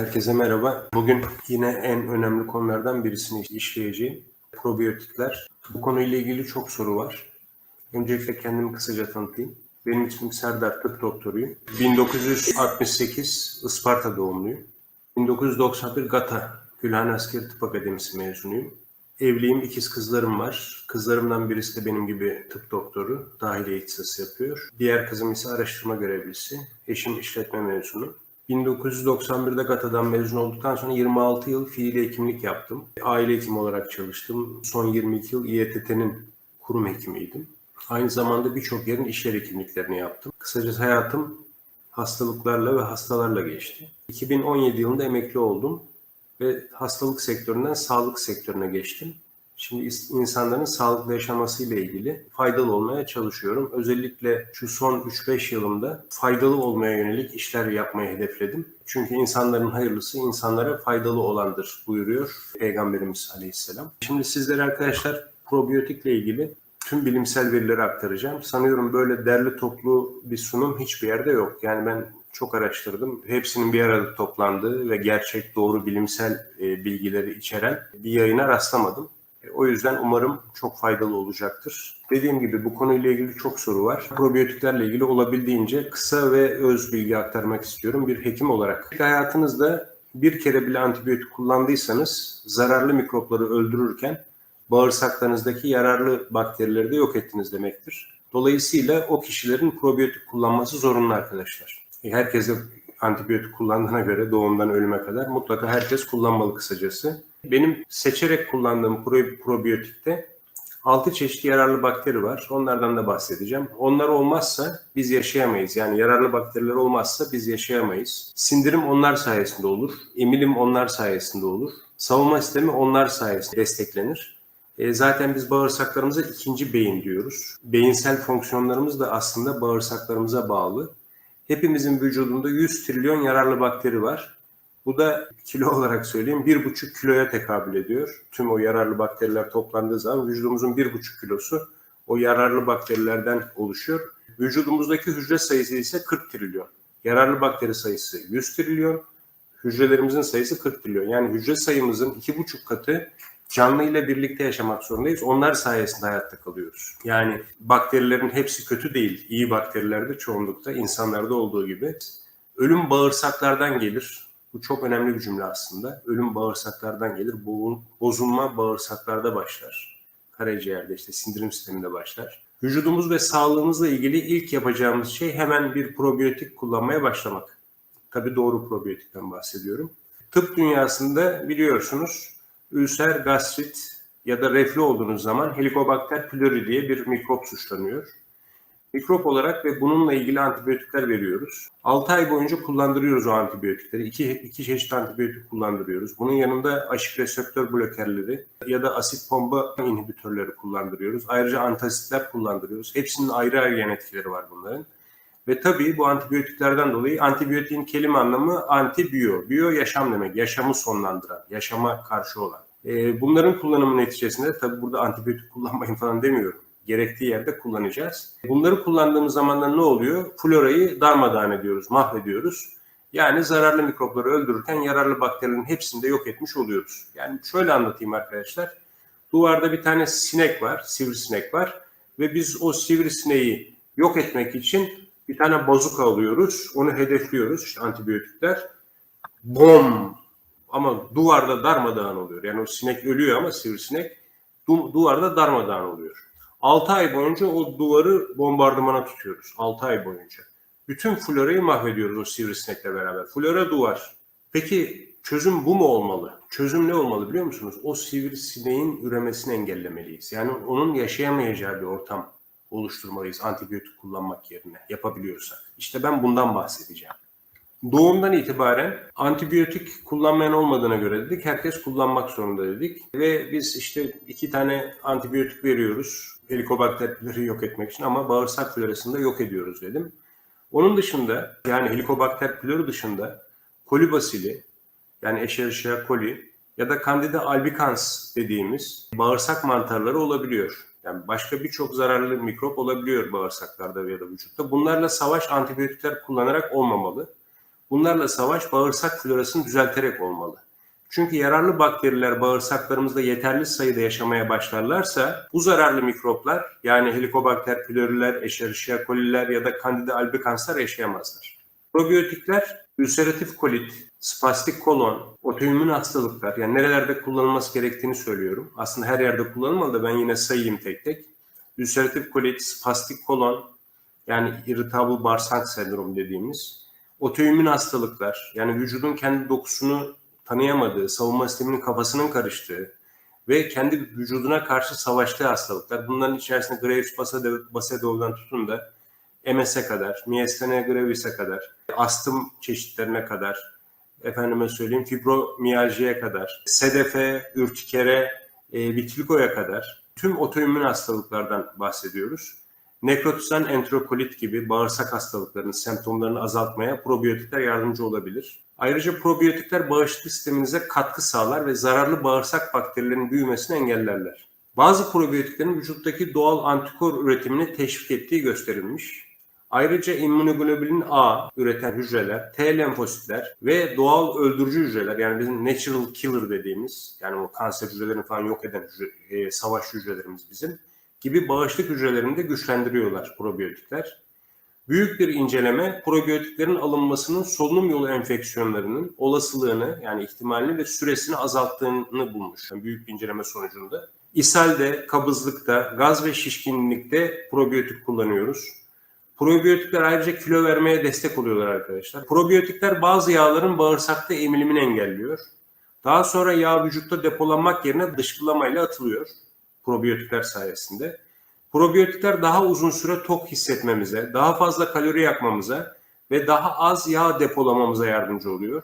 Herkese merhaba. Bugün yine en önemli konulardan birisini işleyeceğim. Probiyotikler. Bu konuyla ilgili çok soru var. Öncelikle kendimi kısaca tanıtayım. Benim ismim Serdar, tıp doktoruyum. 1968 Isparta doğumluyum. 1991 GATA, Gülhane Askeri Tıp Akademisi mezunuyum. Evliyim, ikiz kızlarım var. Kızlarımdan birisi de benim gibi tıp doktoru, dahiliye ihtisası yapıyor. Diğer kızım ise araştırma görevlisi. Eşim işletme mezunu. 1991'de GATA'dan mezun olduktan sonra 26 yıl fiili hekimlik yaptım. Aile hekimi olarak çalıştım. Son 22 yıl İETT'nin kurum hekimiydim. Aynı zamanda birçok yerin işler hekimliklerini yaptım. Kısacası hayatım hastalıklarla ve hastalarla geçti. 2017 yılında emekli oldum ve hastalık sektöründen sağlık sektörüne geçtim. Şimdi insanların sağlıklı yaşamasıyla ilgili faydalı olmaya çalışıyorum. Özellikle şu son 3-5 yılımda faydalı olmaya yönelik işler yapmayı hedefledim. Çünkü insanların hayırlısı insanlara faydalı olandır buyuruyor Peygamberimiz Aleyhisselam. Şimdi sizlere arkadaşlar probiyotikle ilgili tüm bilimsel verileri aktaracağım. Sanıyorum böyle derli toplu bir sunum hiçbir yerde yok. Yani ben çok araştırdım. Hepsinin bir arada toplandığı ve gerçek doğru bilimsel bilgileri içeren bir yayına rastlamadım. O yüzden umarım çok faydalı olacaktır. Dediğim gibi bu konuyla ilgili çok soru var. Probiyotiklerle ilgili olabildiğince kısa ve öz bilgi aktarmak istiyorum bir hekim olarak. Hayatınızda bir kere bile antibiyotik kullandıysanız zararlı mikropları öldürürken bağırsaklarınızdaki yararlı bakterileri de yok ettiniz demektir. Dolayısıyla o kişilerin probiyotik kullanması zorunlu arkadaşlar. Herkes de antibiyotik kullandığına göre doğumdan ölüme kadar mutlaka herkes kullanmalı kısacası. Benim seçerek kullandığım probiyotikte 6 çeşit yararlı bakteri var. Onlardan da bahsedeceğim. Onlar olmazsa biz yaşayamayız. Yani yararlı bakteriler olmazsa biz yaşayamayız. Sindirim onlar sayesinde olur. Emilim onlar sayesinde olur. Savunma sistemi onlar sayesinde desteklenir. E zaten biz bağırsaklarımıza ikinci beyin diyoruz. Beyinsel fonksiyonlarımız da aslında bağırsaklarımıza bağlı. Hepimizin vücudunda 100 trilyon yararlı bakteri var. Bu da kilo olarak söyleyeyim 1,5 kiloya tekabül ediyor. Tüm o yararlı bakteriler toplandığı zaman vücudumuzun 1,5 kilosu o yararlı bakterilerden oluşuyor. Vücudumuzdaki hücre sayısı ise 40 trilyon. Yararlı bakteri sayısı 100 trilyon, hücrelerimizin sayısı 40 trilyon. Yani hücre sayımızın 2,5 katı canlı ile birlikte yaşamak zorundayız. Onlar sayesinde hayatta kalıyoruz. Yani bakterilerin hepsi kötü değil. İyi bakteriler de çoğunlukta insanlarda olduğu gibi. Ölüm bağırsaklardan gelir. Bu çok önemli bir cümle aslında. Ölüm bağırsaklardan gelir. Bozulma bağırsaklarda başlar. Karaciğerde işte sindirim sisteminde başlar. Vücudumuz ve sağlığımızla ilgili ilk yapacağımız şey hemen bir probiyotik kullanmaya başlamak. Tabii doğru probiyotikten bahsediyorum. Tıp dünyasında biliyorsunuz ülser, gastrit ya da reflü olduğunuz zaman Helicobacter pylori diye bir mikrop suçlanıyor. Mikrop olarak ve bununla ilgili antibiyotikler veriyoruz. 6 ay boyunca kullandırıyoruz o antibiyotikleri. İki, iki çeşit antibiyotik kullandırıyoruz. Bunun yanında aşık reseptör blokerleri ya da asit bomba inhibitörleri kullandırıyoruz. Ayrıca antasitler kullandırıyoruz. Hepsinin ayrı ayrı yan etkileri var bunların. Ve tabii bu antibiyotiklerden dolayı antibiyotiğin kelime anlamı antibiyo. Biyo yaşam demek, yaşamı sonlandıran, yaşama karşı olan. E, bunların kullanımı neticesinde tabii burada antibiyotik kullanmayın falan demiyorum. Gerektiği yerde kullanacağız. Bunları kullandığımız zaman ne oluyor? Florayı darmadağın ediyoruz, mahvediyoruz. Yani zararlı mikropları öldürürken yararlı bakterilerin hepsini de yok etmiş oluyoruz. Yani şöyle anlatayım arkadaşlar. Duvarda bir tane sinek var, sivrisinek var ve biz o sivrisineği yok etmek için bir tane bazuka alıyoruz. Onu hedefliyoruz işte antibiyotikler. Bom! Ama duvarda darmadağın oluyor. Yani o sinek ölüyor ama sivrisinek du- duvarda darmadağın oluyor. 6 ay boyunca o duvarı bombardımana tutuyoruz. 6 ay boyunca. Bütün florayı mahvediyoruz o sivrisinekle beraber. Flora duvar. Peki çözüm bu mu olmalı? Çözüm ne olmalı biliyor musunuz? O sivrisineğin üremesini engellemeliyiz. Yani onun yaşayamayacağı bir ortam oluşturmalıyız antibiyotik kullanmak yerine yapabiliyorsak. İşte ben bundan bahsedeceğim. Doğumdan itibaren antibiyotik kullanmayan olmadığına göre dedik herkes kullanmak zorunda dedik ve biz işte iki tane antibiyotik veriyoruz helikobakter pylori yok etmek için ama bağırsak florasını da yok ediyoruz dedim. Onun dışında yani helikobakter pylori dışında kolibasili yani Escherichia coli ya da Candida albicans dediğimiz bağırsak mantarları olabiliyor. Yani başka birçok zararlı mikrop olabiliyor bağırsaklarda ya da vücutta. Bunlarla savaş antibiyotikler kullanarak olmamalı. Bunlarla savaş bağırsak florasını düzelterek olmalı. Çünkü yararlı bakteriler bağırsaklarımızda yeterli sayıda yaşamaya başlarlarsa bu zararlı mikroplar yani helikobakter pylori'ler, Escherichia coli'ler ya da Candida albicans yaşayamazlar. Probiyotikler ülseratif kolit, spastik kolon, otoimmün hastalıklar yani nerelerde kullanılması gerektiğini söylüyorum. Aslında her yerde kullanılmalı da ben yine sayayım tek tek. Ülseratif kolit, spastik kolon yani irritable bağırsak sendromu dediğimiz otoimmün hastalıklar yani vücudun kendi dokusunu tanıyamadığı, savunma sisteminin kafasının karıştığı ve kendi vücuduna karşı savaştığı hastalıklar. Bunların içerisinde Graves Basedow'dan tutun da MS'e kadar, Myasthenia gravis'e kadar, astım çeşitlerine kadar, efendime söyleyeyim fibromiyaljiye kadar, sedefe, ürtikere, e, vitiligoya kadar tüm otoimmün hastalıklardan bahsediyoruz. Nekrotizen enterokolit gibi bağırsak hastalıklarının semptomlarını azaltmaya probiyotikler yardımcı olabilir. Ayrıca probiyotikler bağışıklık sisteminize katkı sağlar ve zararlı bağırsak bakterilerinin büyümesini engellerler. Bazı probiyotiklerin vücuttaki doğal antikor üretimini teşvik ettiği gösterilmiş. Ayrıca immunoglobulin A üreten hücreler, T lenfositler ve doğal öldürücü hücreler yani bizim natural killer dediğimiz yani o kanser hücrelerini falan yok eden hücre, e, savaş hücrelerimiz bizim gibi bağışıklık hücrelerini de güçlendiriyorlar probiyotikler. Büyük bir inceleme probiyotiklerin alınmasının solunum yolu enfeksiyonlarının olasılığını yani ihtimalini ve süresini azalttığını bulmuş. Yani büyük bir inceleme sonucunda. İshalde, kabızlıkta, gaz ve şişkinlikte probiyotik kullanıyoruz. Probiyotikler ayrıca kilo vermeye destek oluyorlar arkadaşlar. Probiyotikler bazı yağların bağırsakta emilimini engelliyor. Daha sonra yağ vücutta depolanmak yerine dışkılamayla atılıyor probiyotikler sayesinde. Probiyotikler daha uzun süre tok hissetmemize, daha fazla kalori yakmamıza ve daha az yağ depolamamıza yardımcı oluyor.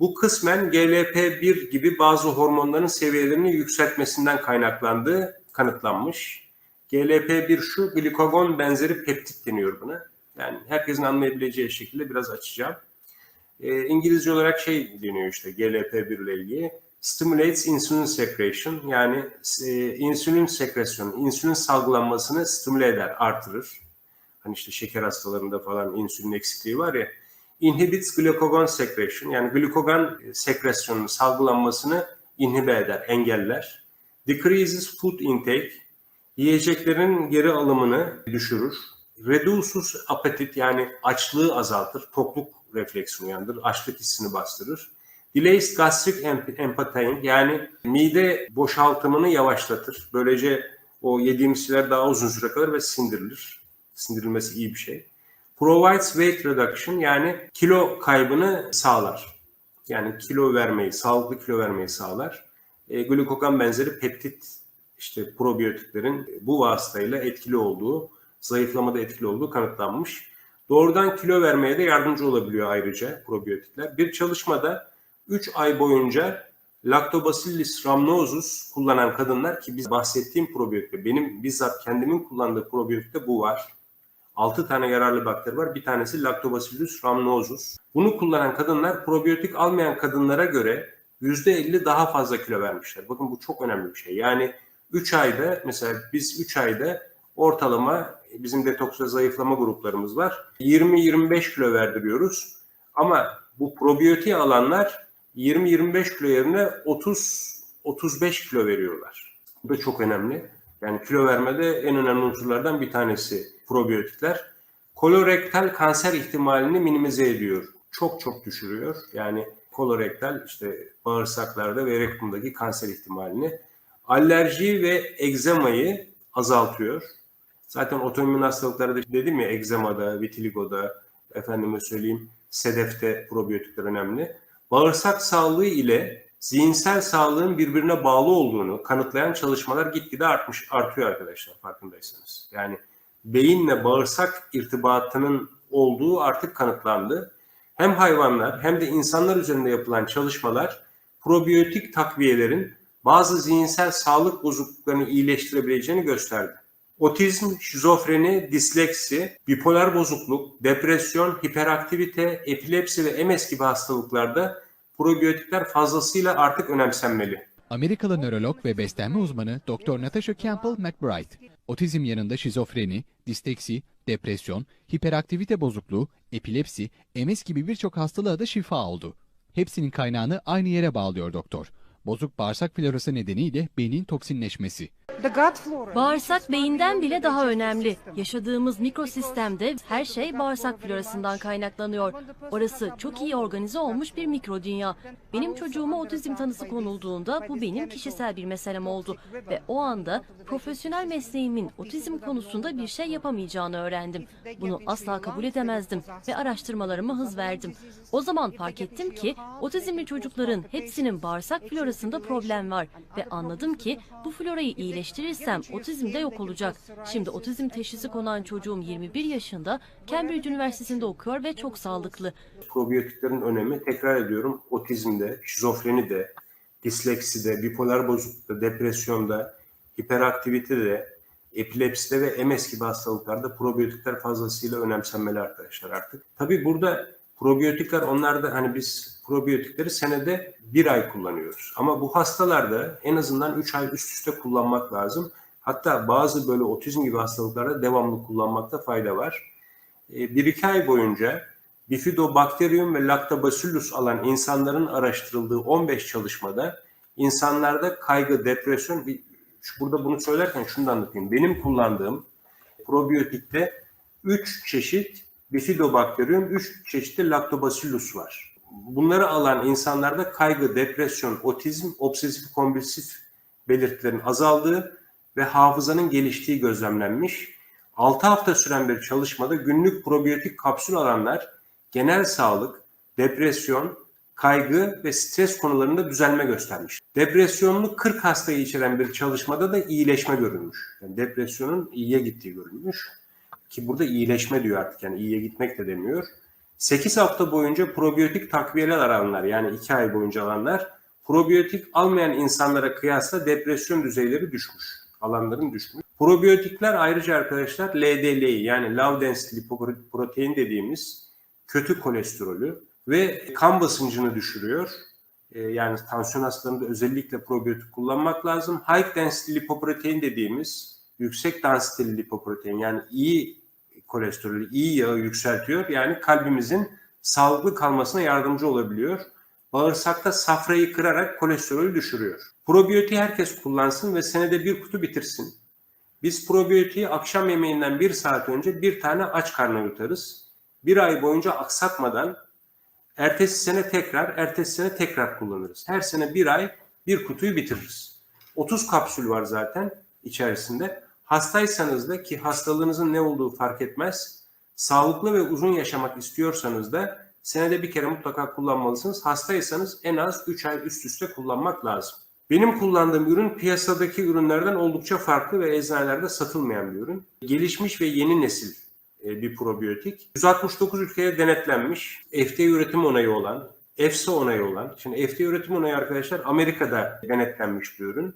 Bu kısmen GLP-1 gibi bazı hormonların seviyelerini yükseltmesinden kaynaklandığı kanıtlanmış. GLP-1 şu glikagon benzeri peptit deniyor buna. Yani herkesin anlayabileceği şekilde biraz açacağım. E, İngilizce olarak şey deniyor işte GLP-1 ile ilgili stimulates insulin secretion yani e, insülin sekresyonu, insülin salgılanmasını stimüle eder, artırır. Hani işte şeker hastalarında falan insülin eksikliği var ya. Inhibits glucagon secretion yani glucagon sekresyonunun salgılanmasını inhibe eder, engeller. Decreases food intake yiyeceklerin geri alımını düşürür. Reduces appetite yani açlığı azaltır, tokluk refleksini uyandırır, açlık hissini bastırır Delays gastric emptying yani mide boşaltımını yavaşlatır. Böylece o yediğimiz şeyler daha uzun süre kalır ve sindirilir. Sindirilmesi iyi bir şey. Provides weight reduction yani kilo kaybını sağlar. Yani kilo vermeyi, sağlıklı kilo vermeyi sağlar. E, glukokan benzeri peptit işte probiyotiklerin bu vasıtayla etkili olduğu, zayıflamada etkili olduğu kanıtlanmış. Doğrudan kilo vermeye de yardımcı olabiliyor ayrıca probiyotikler. Bir çalışmada 3 ay boyunca Lactobacillus rhamnosus kullanan kadınlar ki biz bahsettiğim probiyotikte benim bizzat kendimin kullandığı probiyotikte bu var. 6 tane yararlı bakteri var. Bir tanesi Lactobacillus rhamnosus. Bunu kullanan kadınlar probiyotik almayan kadınlara göre %50 daha fazla kilo vermişler. Bakın bu çok önemli bir şey. Yani 3 ayda mesela biz 3 ayda ortalama bizim detoks ve zayıflama gruplarımız var. 20-25 kilo verdiriyoruz. Ama bu probiyotiği alanlar 20-25 kilo yerine 30-35 kilo veriyorlar. Bu da çok önemli. Yani kilo vermede en önemli unsurlardan bir tanesi probiyotikler. Kolorektal kanser ihtimalini minimize ediyor. Çok çok düşürüyor. Yani kolorektal işte bağırsaklarda ve rektumdaki kanser ihtimalini. Alerji ve egzemayı azaltıyor. Zaten otoimmün hastalıklarda dedim ya egzemada, vitiligoda, efendime söyleyeyim sedefte probiyotikler önemli bağırsak sağlığı ile zihinsel sağlığın birbirine bağlı olduğunu kanıtlayan çalışmalar gitgide artmış artıyor arkadaşlar farkındaysanız. Yani beyinle bağırsak irtibatının olduğu artık kanıtlandı. Hem hayvanlar hem de insanlar üzerinde yapılan çalışmalar probiyotik takviyelerin bazı zihinsel sağlık bozukluklarını iyileştirebileceğini gösterdi. Otizm, şizofreni, disleksi, bipolar bozukluk, depresyon, hiperaktivite, epilepsi ve MS gibi hastalıklarda probiyotikler fazlasıyla artık önemsenmeli. Amerikalı nörolog ve beslenme uzmanı Dr. Natasha Campbell McBride, otizm yanında şizofreni, disteksi, depresyon, hiperaktivite bozukluğu, epilepsi, MS gibi birçok hastalığa da şifa oldu. Hepsinin kaynağını aynı yere bağlıyor doktor. Bozuk bağırsak florası nedeniyle beynin toksinleşmesi. Bağırsak beyinden bile daha önemli. Yaşadığımız mikrosistemde her şey bağırsak florasından kaynaklanıyor. Orası çok iyi organize olmuş bir mikro dünya. Benim çocuğuma otizm tanısı konulduğunda bu benim kişisel bir meselem oldu ve o anda profesyonel mesleğimin otizm konusunda bir şey yapamayacağını öğrendim. Bunu asla kabul edemezdim ve araştırmalarıma hız verdim. O zaman fark ettim ki otizmli çocukların hepsinin bağırsak florasında problem var ve anladım ki bu florayı iyileştirirsem otizm de yok olacak. Şimdi otizm teşhisi konan çocuğum 21 yaşında, Cambridge Üniversitesi'nde okuyor ve çok sağlıklı. Probiyotiklerin önemi tekrar ediyorum otizmde, şizofrenide, dislekside, bipolar bozuklukta, depresyonda, hiperaktivitede, epilepside ve MS gibi hastalıklarda probiyotikler fazlasıyla önemsenmeli arkadaşlar artık. Tabii burada probiyotikler onlar da hani biz probiyotikleri senede bir ay kullanıyoruz. Ama bu hastalarda en azından 3 ay üst üste kullanmak lazım. Hatta bazı böyle otizm gibi hastalıklarda devamlı kullanmakta fayda var. 1-2 ay boyunca Bifidobakterium ve Lactobacillus alan insanların araştırıldığı 15 çalışmada insanlarda kaygı, depresyon, bir- burada bunu söylerken şunu da anlatayım. Benim kullandığım probiyotikte 3 çeşit Bifidobakterium, 3 çeşit de Lactobacillus var. Bunları alan insanlarda kaygı, depresyon, otizm, obsesif kompulsif belirtilerin azaldığı ve hafızanın geliştiği gözlemlenmiş. 6 hafta süren bir çalışmada günlük probiyotik kapsül alanlar genel sağlık, depresyon, kaygı ve stres konularında düzelme göstermiş. Depresyonlu 40 hastayı içeren bir çalışmada da iyileşme görülmüş. Yani depresyonun iyiye gittiği görülmüş. Ki burada iyileşme diyor artık yani iyiye gitmek de demiyor. 8 hafta boyunca probiyotik takviyeler alanlar yani 2 ay boyunca alanlar probiyotik almayan insanlara kıyasla depresyon düzeyleri düşmüş. Alanların düşmüş. Probiyotikler ayrıca arkadaşlar LDL'yi yani low density lipoprotein dediğimiz kötü kolesterolü ve kan basıncını düşürüyor. Ee, yani tansiyon hastalarında özellikle probiyotik kullanmak lazım. High density lipoprotein dediğimiz yüksek densiteli lipoprotein yani iyi kolesterolü, iyi yağı yükseltiyor. Yani kalbimizin sağlıklı kalmasına yardımcı olabiliyor. Bağırsakta safrayı kırarak kolesterolü düşürüyor. Probiyotiği herkes kullansın ve senede bir kutu bitirsin. Biz probiyotiği akşam yemeğinden bir saat önce bir tane aç karnına yutarız. Bir ay boyunca aksatmadan ertesi sene tekrar, ertesi sene tekrar kullanırız. Her sene bir ay bir kutuyu bitiririz. 30 kapsül var zaten içerisinde. Hastaysanız da ki hastalığınızın ne olduğu fark etmez. Sağlıklı ve uzun yaşamak istiyorsanız da senede bir kere mutlaka kullanmalısınız. Hastaysanız en az 3 ay üst üste kullanmak lazım. Benim kullandığım ürün piyasadaki ürünlerden oldukça farklı ve eczanelerde satılmayan bir ürün. Gelişmiş ve yeni nesil e, bir probiyotik. 169 ülkeye denetlenmiş, FDA üretim onayı olan, EFSA onayı olan. Şimdi FDA üretim onayı arkadaşlar Amerika'da denetlenmiş bir ürün.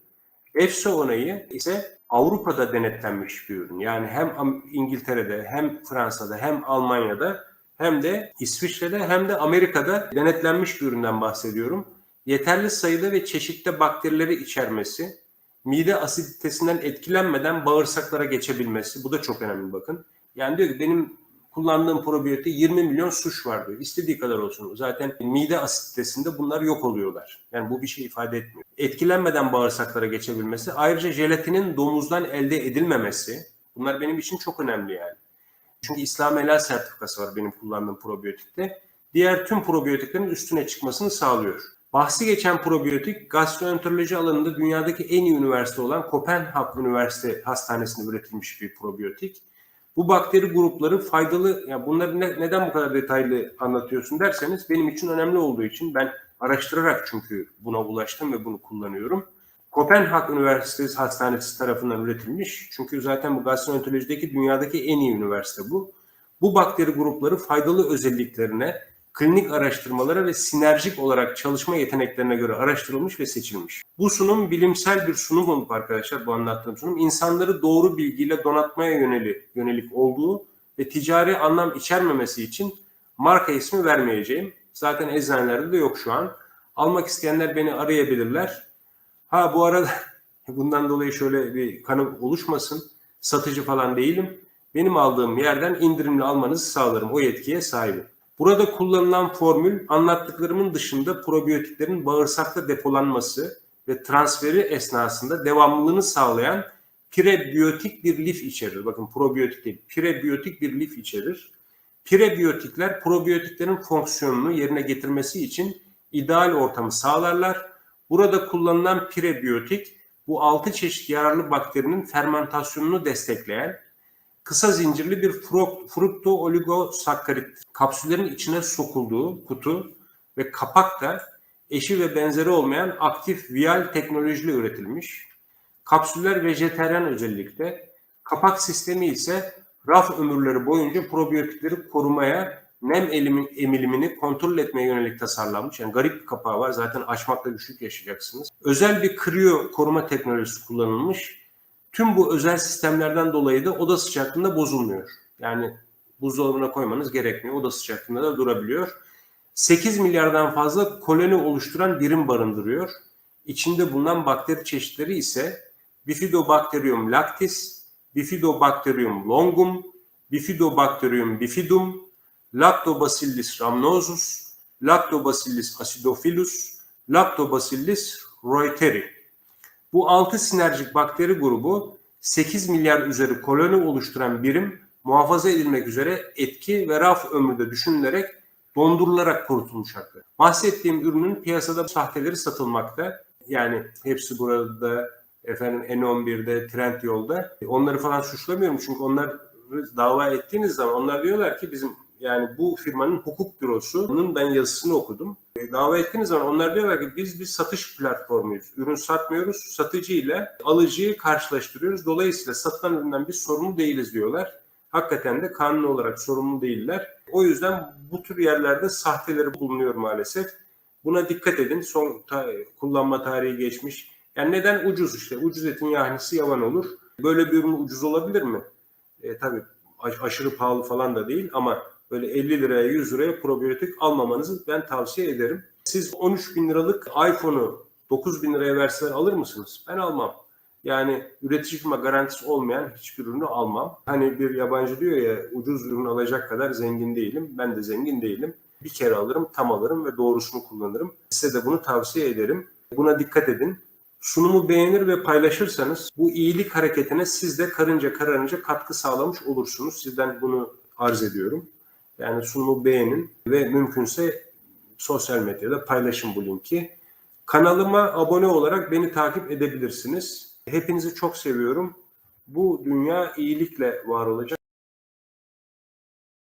EFSA onayı ise Avrupa'da denetlenmiş bir ürün. Yani hem İngiltere'de hem Fransa'da hem Almanya'da hem de İsviçre'de hem de Amerika'da denetlenmiş bir üründen bahsediyorum. Yeterli sayıda ve çeşitte bakterileri içermesi, mide asiditesinden etkilenmeden bağırsaklara geçebilmesi. Bu da çok önemli bakın. Yani diyor ki benim kullandığım probiyotikte 20 milyon suç var diyor. İstediği kadar olsun. Zaten mide asiditesinde bunlar yok oluyorlar. Yani bu bir şey ifade etmiyor. Etkilenmeden bağırsaklara geçebilmesi. Ayrıca jelatinin domuzdan elde edilmemesi. Bunlar benim için çok önemli yani. Çünkü İslam Helal sertifikası var benim kullandığım probiyotikte. Diğer tüm probiyotiklerin üstüne çıkmasını sağlıyor. Bahsi geçen probiyotik gastroenteroloji alanında dünyadaki en iyi üniversite olan Kopenhag Üniversite Hastanesi'nde üretilmiş bir probiyotik. Bu bakteri grupları faydalı, ya bunları ne- neden bu kadar detaylı anlatıyorsun derseniz benim için önemli olduğu için ben araştırarak çünkü buna ulaştım ve bunu kullanıyorum. Kopenhag Üniversitesi Hastanesi tarafından üretilmiş. Çünkü zaten bu gastroenterolojideki dünyadaki en iyi üniversite bu. Bu bakteri grupları faydalı özelliklerine, klinik araştırmalara ve sinerjik olarak çalışma yeteneklerine göre araştırılmış ve seçilmiş. Bu sunum bilimsel bir sunum olup arkadaşlar bu anlattığım sunum insanları doğru bilgiyle donatmaya yönelik, yönelik olduğu ve ticari anlam içermemesi için marka ismi vermeyeceğim. Zaten eczanelerde de yok şu an. Almak isteyenler beni arayabilirler. Ha bu arada bundan dolayı şöyle bir kanı oluşmasın. Satıcı falan değilim. benim aldığım yerden indirimli almanızı sağlarım. O yetkiye sahibim. Burada kullanılan formül anlattıklarımın dışında probiyotiklerin bağırsakta depolanması ve transferi esnasında devamlılığını sağlayan prebiyotik bir lif içerir. Bakın probiyotik değil, prebiyotik bir lif içerir. Prebiyotikler probiyotiklerin fonksiyonunu yerine getirmesi için ideal ortamı sağlarlar. Burada kullanılan prebiyotik bu 6 çeşit yararlı bakterinin fermentasyonunu destekleyen kısa zincirli bir fru- frukto oligosakkarit kapsüllerin içine sokulduğu kutu ve kapak da eşi ve benzeri olmayan aktif vial teknolojiyle üretilmiş. Kapsüller vejeteryan özellikle. Kapak sistemi ise raf ömürleri boyunca probiyotikleri korumaya, nem emilimini kontrol etmeye yönelik tasarlanmış. Yani garip bir kapağı var. Zaten açmakta güçlük yaşayacaksınız. Özel bir kriyo koruma teknolojisi kullanılmış. Tüm bu özel sistemlerden dolayı da oda sıcaklığında bozulmuyor. Yani buzdolabına koymanız gerekmiyor. Oda sıcaklığında da durabiliyor. 8 milyardan fazla koloni oluşturan birim barındırıyor. İçinde bulunan bakteri çeşitleri ise Bifidobacterium lactis, Bifidobacterium longum, Bifidobacterium bifidum, Lactobacillus rhamnosus, Lactobacillus acidophilus, Lactobacillus reuteri. Bu 6 sinerjik bakteri grubu 8 milyar üzeri koloni oluşturan birim muhafaza edilmek üzere etki ve raf ömrü de düşünülerek dondurularak kurutulmuşlardır. Bahsettiğim ürünün piyasada sahteleri satılmakta. Yani hepsi burada efendim N11'de, Trendyol'da. Onları falan suçlamıyorum çünkü onları dava ettiğiniz zaman onlar diyorlar ki bizim yani bu firmanın hukuk bürosunun ben yazısını okudum. E, Dava ettiğiniz zaman onlar diyorlar ki biz bir satış platformuyuz. Ürün satmıyoruz. Satıcı ile alıcıyı karşılaştırıyoruz. Dolayısıyla satılan üründen biz sorumlu değiliz diyorlar. Hakikaten de kanun olarak sorumlu değiller. O yüzden bu tür yerlerde sahteleri bulunuyor maalesef. Buna dikkat edin. Son ta- kullanma tarihi geçmiş. Yani neden ucuz işte? Ucuz etin yahnisi yavan olur. Böyle bir ürün ucuz olabilir mi? E, tabii aş- aşırı pahalı falan da değil ama böyle 50 liraya 100 liraya probiyotik almamanızı ben tavsiye ederim. Siz 13 bin liralık iPhone'u 9 bin liraya verseler alır mısınız? Ben almam. Yani üretici firma garantisi olmayan hiçbir ürünü almam. Hani bir yabancı diyor ya ucuz ürün alacak kadar zengin değilim. Ben de zengin değilim. Bir kere alırım, tam alırım ve doğrusunu kullanırım. Size de bunu tavsiye ederim. Buna dikkat edin. Sunumu beğenir ve paylaşırsanız bu iyilik hareketine siz de karınca kararınca katkı sağlamış olursunuz. Sizden bunu arz ediyorum. Yani sunumu beğenin ve mümkünse sosyal medyada paylaşın bu linki. Kanalıma abone olarak beni takip edebilirsiniz. Hepinizi çok seviyorum. Bu dünya iyilikle var olacak.